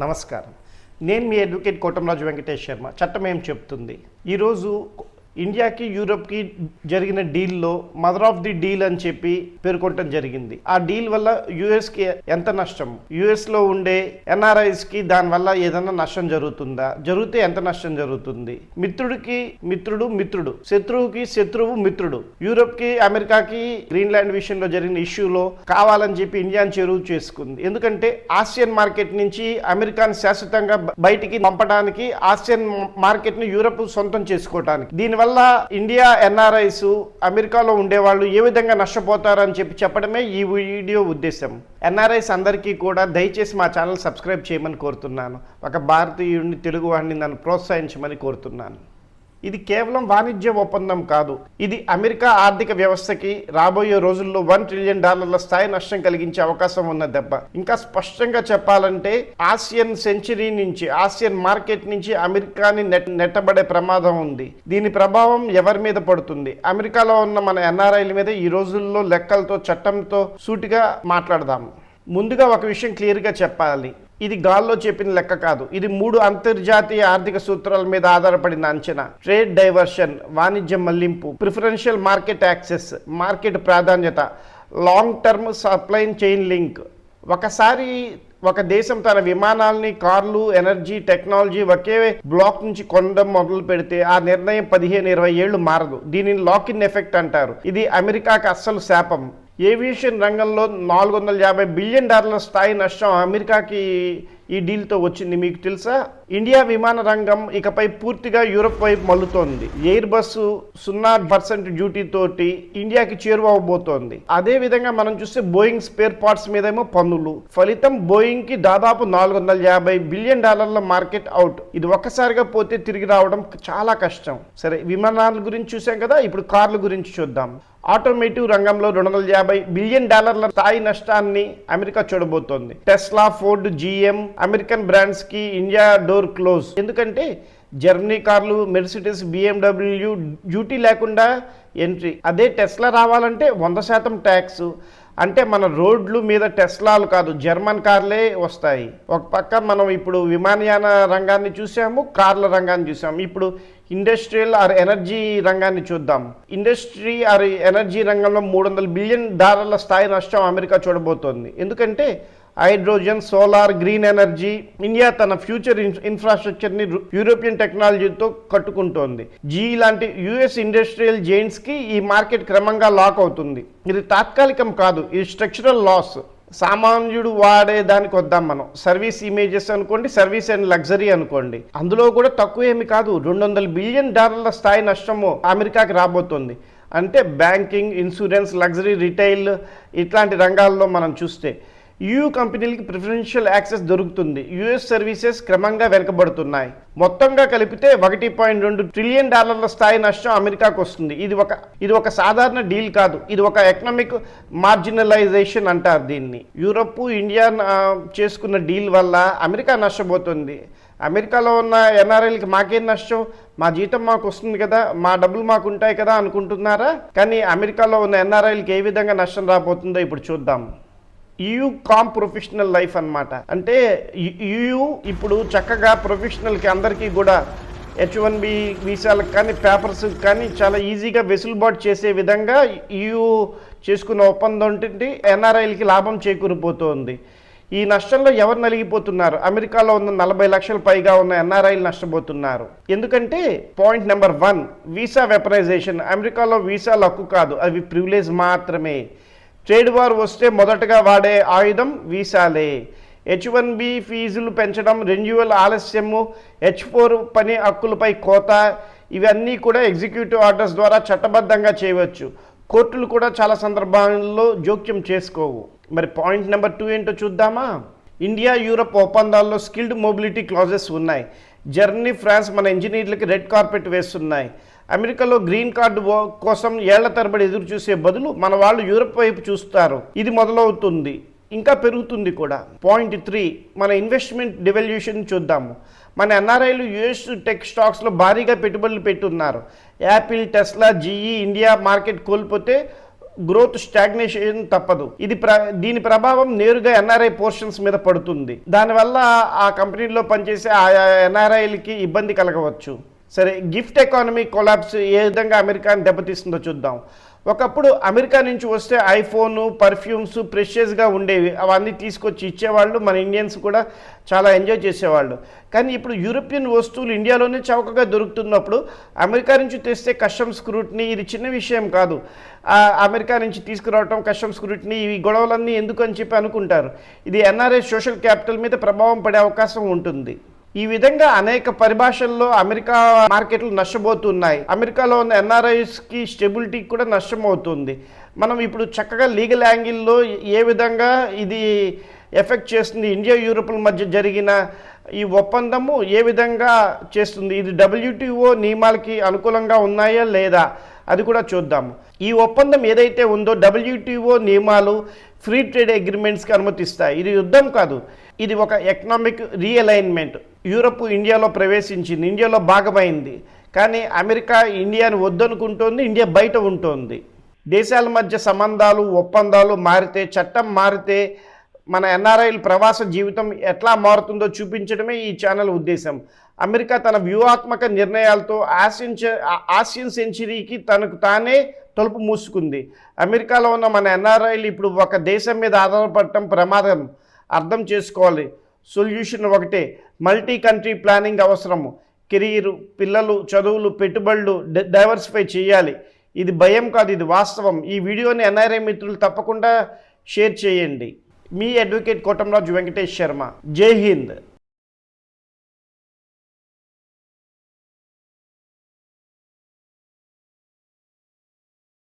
నమస్కారం. నేను మీ అడ్వకేట్ కోటంరాజు వెంకటేష్ శర్మ. చట్టం ఏం చెప్తుంది? ఈరోజు ఇండియాకి యూరోప్కి జరిగిన డీల్లో మదర్ ఆఫ్ ది డీల్ అని చెప్పి పేర్కొనటం జరిగింది. ఆ డీల్ వల్ల యుఎస్కి ఎంత నష్టం? యుఎస్లో ఉండే ఎన్ఆర్ఐస్కి దానివల్ల ఏదైనా నష్టం జరుగుతుందా? జరిగితే ఎంత నష్టం జరుగుతుంది? మిత్రుడికి మిత్రుడు మిత్రుడు శత్రువుకి శత్రువు మిత్రుడు యూరోప్కి అమెరికాకి గ్రీన్లాండ్ విషయంలో జరిగిన ఇష్యూలో కావాలని చెప్పి ఇండియాని చెరువు చేసుకుంది. ఎందుకంటే ఆసియన్ మార్కెట్ నుంచి అమెరికాని శాశ్వతంగా బయటికి పంపడానికి ఆసియన్ మార్కెట్ని యూరప్ సొంతం చేసుకోవడానికి దీనివల్ల ఇండియా ఎన్ఆర్ఐస్ అమెరికాలో ఉండేవాళ్ళు ఏ విధంగా నష్టపోతారని చెప్పి చెప్పడమే ఈ వీడియో ఉద్దేశం. ఎన్ఆర్ఐస్ అందరికీ కూడా దయచేసి మా ఛానల్ సబ్స్క్రైబ్ చేయమని కోరుతున్నాను. ఒక భారతీయుడిని తెలుగు వాడిని నన్ను ప్రోత్సహించమని కోరుతున్నాను. ఇది కేవలం వాణిజ్య ఒప్పందం కాదు. ఇది అమెరికా ఆర్థిక వ్యవస్థకి రాబోయే రోజుల్లో వన్ ట్రిలియన్ డాలర్ల స్థాయి నష్టం కలిగించే అవకాశం ఉన్న దెబ్బ. ఇంకా స్పష్టంగా చెప్పాలంటే ఆసియన్ సెంచరీ నుంచి ఆసియన్ మార్కెట్ నుంచి అమెరికాని నెట్ నెట్టబడే ప్రమాదం ఉంది. దీని ప్రభావం ఎవరి మీద పడుతుంది? అమెరికాలో ఉన్న మన ఎన్ఆర్ఐల మీద ఈ రోజుల్లో లెక్కలతో చట్టంతో సూటిగా మాట్లాడదాము. ముందుగా ఒక విషయం క్లియర్గా చెప్పాలి. ఇది గాల్లో చెప్పిన లెక్క కాదు. ఇది మూడు అంతర్జాతీయ ఆర్థిక సూత్రాల మీద ఆధారపడిన అంచనా. ట్రేడ్ డైవర్షన్ వాణిజ్య మళ్ళింపు ప్రిఫరెన్షియల్ మార్కెట్ యాక్సెస్ మార్కెట్ ప్రాధాన్యత long term supply chain link. ఒకసారి ఒక దేశం తన విమానాల్ని కార్లు ఎనర్జీ టెక్నాలజీ ఒకే బ్లాక్ నుంచి కొనడం మొదలు పెడితే ఆ నిర్ణయం పదిహేను ఇరవై ఏళ్ళు మారదు. దీనిని లాక్ ఇన్ ఎఫెక్ట్ అంటారు. ఇది అమెరికాకి అస్సలు శాపం. ఏవియేషన్ రంగంలో నాలుగు వందల యాభై బిలియన్ డాలర్ల స్థాయి నష్టం అమెరికాకి ఈ డీల్తో వచ్చింది మీకు తెలుసా? ఇండియా విమాన రంగం ఇకపై పూర్తిగా యూరప్ వైపు మల్లుతోంది ఎయిర్ బస్సు సున్నా పర్సెంట్ డ్యూటీ తోటి ఇండియాకి చేరువవబోతోంది అదే విధంగా మనం చూస్తే బోయింగ్ స్పేర్ పార్ట్స్ మీదేమో పన్నులు. ఫలితం బోయింగ్కి దాదాపు నాలుగు వందల యాభై బిలియన్ డాలర్ల మార్కెట్ అవుట్. ఇది ఒక్కసారిగా పోతే తిరిగి రావడం చాలా కష్టం. సరే విమానాల గురించి చూసాం కదా? ఇప్పుడు కార్ల గురించి చూద్దాం. ఆటోమేటివ్ రంగంలో రెండు వందల యాభై బిలియన్ డాలర్ల స్థాయి నష్టాన్ని అమెరికా చూడబోతోంది. టెస్లా ఫోర్డ్ జీఎం అమెరికన్ బ్రాండ్స్కి ఇండియా డోర్ క్లోజ్. ఎందుకంటే జర్మనీ కార్లు మెర్సిడెస్ బిఎండబ్ల్యూ డ్యూటీ లేకుండా ఎంట్రీ. అదే టెస్లా రావాలంటే వంద శాతం ట్యాక్స్. అంటే మన రోడ్లు మీద టెస్లాలు కాదు జర్మన్ కార్లే వస్తాయి. ఒక పక్క మనం ఇప్పుడు విమానయాన రంగాన్ని చూసాము కార్ల రంగాన్ని చూసాము. ఇప్పుడు ఇండస్ట్రియల్ ఆర్ ఎనర్జీ రంగాన్ని చూద్దాం. ఇండస్ట్రీ ఆర్ ఎనర్జీ రంగంలో మూడు వందల బిలియన్ డాలర్ల స్థాయి నష్టం అమెరికా చూడబోతోంది. ఎందుకంటే hydrogen solar green energy India తన ఫ్యూచర్ ఇన్ఫ్రాస్ట్రక్చర్ని యూరోపియన్ టెక్నాలజీతో కట్టుకుంటోంది. జీ లాంటి యుఎస్ ఇండస్ట్రియల్ జైంట్స్కి ఈ మార్కెట్ క్రమంగా లాక్ అవుతుంది. ఇది తాత్కాలికం కాదు ఇది స్ట్రక్చరల్ లాస్. సామాన్యుడు వాడే దానికి వద్దాం మనం. సర్వీస్ ఇమేజెస్ అనుకోండి సర్వీస్ అండ్ లగ్జరీ అనుకోండి. అందులో కూడా తక్కువ ఏమి కాదు రెండు వందల బిలియన్ డాలర్ల స్థాయి నష్టము అమెరికాకి రాబోతోంది. అంటే బ్యాంకింగ్ ఇన్సూరెన్స్ లగ్జరీ రిటైల్ ఇట్లాంటి రంగాల్లో మనం చూస్తే యూ కంపెనీలకి ప్రిఫరెన్షియల్ యాక్సెస్ దొరుకుతుంది. యుఎస్ సర్వీసెస్ క్రమంగా వెనకబడుతున్నాయి. మొత్తంగా కలిపితే ఒకటి పాయింట్ రెండు ట్రిలియన్ డాలర్ల స్థాయి నష్టం అమెరికాకు వస్తుంది. ఇది ఒక ఇది ఒక సాధారణ డీల్ కాదు. ఇది ఒక ఎకనామిక్ మార్జినలైజేషన్ అంటారు దీన్ని. యూరప్ ఇండియా చేసుకున్న డీల్ వల్ల అమెరికా నష్టపోతుంది. అమెరికాలో ఉన్న ఎన్ఆర్ఐలకి మాకేం నష్టం? మా జీతం మాకు వస్తుంది కదా మా డబ్బులు మాకు ఉంటాయి కదా అనుకుంటున్నారా? కానీ అమెరికాలో ఉన్న ఎన్ఆర్ఐలకి ఏ విధంగా నష్టం రాబోతుందో ఇప్పుడు చూద్దాం. యూ కామ్ ప్రొఫెషనల్ లైఫ్ అన్నమాట. అంటే యూ ఇప్పుడు చక్కగా ప్రొఫెషనల్కి అందరికీ కూడా హెచ్ వన్ బి వీసాలకు కానీ పేపర్స్ కానీ చాలా ఈజీగా వెసులుబాటు చేసే విధంగా యూ చేసుకున్న ఒప్పందం ఏంటంటే ఎన్ఆర్ఐలకి లాభం చేకూరిపోతుంది. ఈ నష్టంలో ఎవరు నలిగిపోతున్నారు? అమెరికాలో ఉన్న నలభై లక్షల పైగా ఉన్న ఎన్ఆర్ఐలు నష్టపోతున్నారు. ఎందుకంటే point number one visa weaponization అమెరికాలో వీసాలు హక్కు కాదు అవి ప్రివిలేజ్ మాత్రమే. ట్రేడ్ వార్ వస్తే మొదటగా వాడే ఆయుధం వీసాలే. హెచ్ వన్ బి ఫీజులు పెంచడం రెన్యువల్ ఆలస్యము హెచ్ ఫోర్ పని హక్కులపై కోత ఇవన్నీ కూడా ఎగ్జిక్యూటివ్ ఆర్డర్స్ ద్వారా చట్టబద్ధంగా చేయవచ్చు. కోర్టులు కూడా చాలా సందర్భాల్లో జోక్యం చేసుకోవు. మరి పాయింట్ నెంబర్ టూ ఏంటో చూద్దామా? ఇండియా యూరప్ ఒప్పందాల్లో స్కిల్డ్ మొబిలిటీ క్లాజెస్ ఉన్నాయి. జర్నీ ఫ్రాన్స్ మన ఇంజనీర్లకి రెడ్ కార్పెట్ వేస్తున్నాయి. అమెరికాలో గ్రీన్ కార్డు కోసం ఏళ్ళ తరబడి ఎదురు చూసే బదులు మన వాళ్ళు యూరప్ వైపు చూస్తారు. ఇది మొదలవుతుంది. ఇంకా పెరుగుతుంది కూడా. పాయింట్ త్రీ మన ఇన్వెస్ట్మెంట్ డివల్యూషన్ చూద్దాము. మన ఎన్ఆర్ఐలు యుఎస్ టెక్ స్టాక్స్లో భారీగా పెట్టుబడులు పెట్టున్నారు. Apple Tesla GE India market కోల్పోతే గ్రోత్ స్టాగ్నేషన్ తప్పదు. ఇది ప్ర దీని ప్రభావం నేరుగా ఎన్ఆర్ఐ పోర్షన్స్ మీద పడుతుంది. దానివల్ల ఆ కంపెనీలో పనిచేసే ఆయా ఎన్ఆర్ఐలకి ఇబ్బంది కలగవచ్చు. సరే గిఫ్ట్ ఎకానమీ కొలాప్స్ ఏ విధంగా అమెరికాని దెబ్బతీస్తుందో చూద్దాం. ఒకప్పుడు అమెరికా నుంచి వస్తే ఐఫోను పర్ఫ్యూమ్స్ ప్రెషియస్గా ఉండేవి. అవన్నీ తీసుకొచ్చి ఇచ్చేవాళ్ళు మన ఇండియన్స్ కూడా చాలా ఎంజాయ్ చేసేవాళ్ళు. కానీ ఇప్పుడు యూరోపియన్ వస్తువులు ఇండియాలోనే చౌకగా దొరుకుతున్నప్పుడు అమెరికా నుంచి తెస్తే కస్టమ్స్ స్క్రూట్ని ఇది చిన్న విషయం కాదు. అమెరికా నుంచి తీసుకురావటం కస్టమ్స్ స్క్రూట్ని ఈ గొడవలన్నీ ఎందుకు అని చెప్పి అనుకుంటారు. ఇది ఎన్ఆర్ఐ సోషల్ క్యాపిటల్ మీద ప్రభావం పడే అవకాశం ఉంటుంది. ఈ విధంగా అనేక పరిభాషల్లో అమెరికా మార్కెట్లు నష్టపోతున్నాయి. అమెరికాలో ఉన్న ఎన్ఆర్ఐస్కి స్టెబిలిటీ కూడా నష్టం అవుతుంది మనం ఇప్పుడు చక్కగా లీగల్ యాంగిల్లో ఏ విధంగా ఇది ఎఫెక్ట్ చేస్తుంది? ఇండియా యూరోప్ల మధ్య జరిగిన ఈ ఒప్పందము ఏ విధంగా చేస్తుంది? ఇది డబ్ల్యూటీఓ నియమాలకి అనుకూలంగా ఉన్నాయా లేదా? అది కూడా చూద్దాము. ఈ ఒప్పందం ఏదైతే ఉందో డబ్ల్యూటీఓ నియమాలు ఫ్రీ ట్రేడ్ అగ్రిమెంట్స్కి అనుమతిస్తాయి. ఇది యుద్ధం కాదు. ఇది ఒక ఎకనామిక్ రీఅలైన్మెంట్. యూరప్ ఇండియాలో ప్రవేశించింది ఇండియాలో భాగమైంది. కానీ అమెరికా ఇండియాని వద్దనుకుంటోంది ఇండియా బయట ఉంటుంది. దేశాల మధ్య సంబంధాలు ఒప్పందాలు మారితే చట్టం మారితే మన ఎన్ఆర్ఐల ప్రవాస జీవితం ఎట్లా మారుతుందో చూపించడమే ఈ ఛానల్ ఉద్దేశం. అమెరికా తన వ్యూహాత్మక నిర్ణయాలతో ఆసియన్ ఆసియన్ సెంచరీకి తనకు తానే తలుపు మూసుకుంది. అమెరికాలో ఉన్న మన ఎన్ఆర్ఐలు ఇప్పుడు ఒక దేశం మీద ఆధారపడటం ప్రమాదం. అర్థం చేసుకోవాలి. సొల్యూషన్ ఒకటే. మల్టీ కంట్రీ ప్లానింగ్ అవసరము. కెరీర్ పిల్లలు చదువులు పెట్టుబడులు డైవర్సిఫై చేయాలి. ఇది భయం కాదు ఇది వాస్తవం. ఈ వీడియోని ఎన్ఆర్ఐ మిత్రులు తప్పకుండా షేర్ చేయండి. మీ అడ్వకేట్ కోటంరాజు వెంకటేష్ శర్మ. జై హింద్.